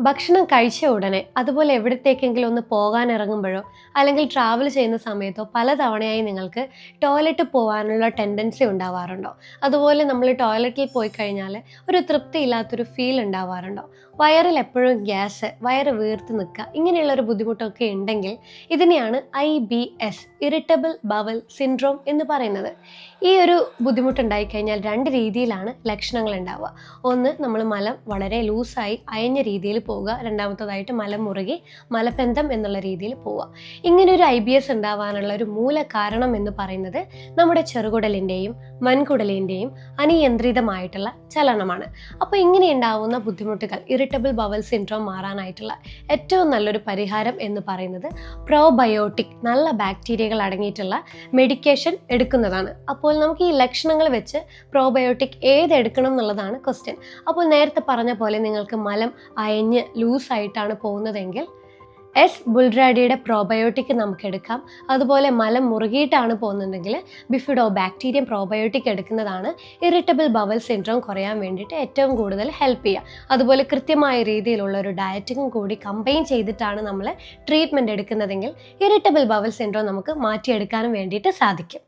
ഭക്ഷണം കഴിച്ച ഉടനെ അതുപോലെ എവിടത്തേക്കെങ്കിലും ഒന്ന് പോകാൻ ഇറങ്ങുമ്പോഴോ അല്ലെങ്കിൽ ട്രാവൽ ചെയ്യുന്ന സമയത്തോ പലതവണയായി നിങ്ങൾക്ക് ടോയ്ലറ്റ് പോകാനുള്ള ടെൻഡൻസി ഉണ്ടാവാറുണ്ടോ? അതുപോലെ നമ്മൾ ടോയ്ലറ്റിൽ പോയി കഴിഞ്ഞാൽ ഒരു തൃപ്തി തൃപ്തിയില്ലാത്തൊരു ഫീൽ ഉണ്ടാവാറുണ്ടോ? വയറിൽ എപ്പോഴും ഗ്യാസ് വയറ് വീർത്ത് നിൽക്കുക ഇങ്ങനെയുള്ളൊരു ബുദ്ധിമുട്ടൊക്കെ ഉണ്ടെങ്കിൽ ഇതിനെയാണ് I B S irritable bowel syndrome എന്ന് പറയുന്നത്. ഈ ഒരു ബുദ്ധിമുട്ടുണ്ടായി കഴിഞ്ഞാൽ രണ്ട് രീതിയിലാണ് ലക്ഷണങ്ങൾ ഉണ്ടാവുക. ഒന്ന് നമ്മൾ മലം വളരെ ലൂസായി അയഞ്ഞ രീതിയിൽ പോവുക. രണ്ടാമത്തതായിട്ട് മലമുറുകി മലബന്ധം എന്നുള്ള രീതിയിൽ പോവുക. ഇങ്ങനെ ഒരു ഐ ബി എസ് ഉണ്ടാവാനുള്ള ഒരു മൂല കാരണം എന്ന് പറയുന്നത് നമ്മുടെ ചെറുകുടലിന്റെയും വൻകുടലിന്റെയും അനിയന്ത്രിതമായിട്ടുള്ള ചലനമാണ്. അപ്പോൾ ഇങ്ങനെ ഉണ്ടാവുന്ന ബുദ്ധിമുട്ടുകൾ ഇറിറ്റബിൾ ബവൽ സിൻഡ്രോം മാറാനായിട്ടുള്ള ഏറ്റവും നല്ലൊരു പരിഹാരം എന്ന് പറയുന്നത് പ്രോബയോട്ടിക് നല്ല ബാക്ടീരിയകൾ അടങ്ങിയിട്ടുള്ള മെഡിക്കേഷൻ എടുക്കുന്നതാണ്. അപ്പോൾ നമുക്ക് ഈ ലക്ഷണങ്ങൾ വെച്ച് പ്രോബയോട്ടിക് ഏത് എടുക്കണം എന്നുള്ളതാണ് ക്വസ്റ്റ്യൻ അപ്പോൾ നേരത്തെ പറഞ്ഞ പോലെ നിങ്ങൾക്ക് മലം അയഞ്ഞ് ലൂസായിട്ടാണ് പോകുന്നതെങ്കിൽ എസ് ബുൾറാഡിയുടെ പ്രോബയോട്ടിക് നമുക്ക് എടുക്കാം അതുപോലെ മലം മുറുകിയിട്ടാണ് പോകുന്നുണ്ടെങ്കിൽ ബിഫിഡോ ബാക്ടീരിയം പ്രോബയോട്ടിക് എടുക്കുന്നതാണ് ഇറിറ്റബിൾ ബവൽ സിൻഡ്രോം കുറയാൻ വേണ്ടിയിട്ട് ഏറ്റവും കൂടുതൽ ഹെൽപ്പ് ചെയ്യുക. അതുപോലെ കൃത്യമായ രീതിയിലുള്ള ഒരു ഡയറ്റിങ്ങും കൂടി കമ്പൈൻ ചെയ്തിട്ടാണ് നമ്മൾ ട്രീറ്റ്മെന്റ് എടുക്കുന്നതെങ്കിൽ ഇറിറ്റബിൾ ബവൽ സിൻഡ്രോം നമുക്ക് മാറ്റിയെടുക്കാനും വേണ്ടിയിട്ട് സാധിക്കും.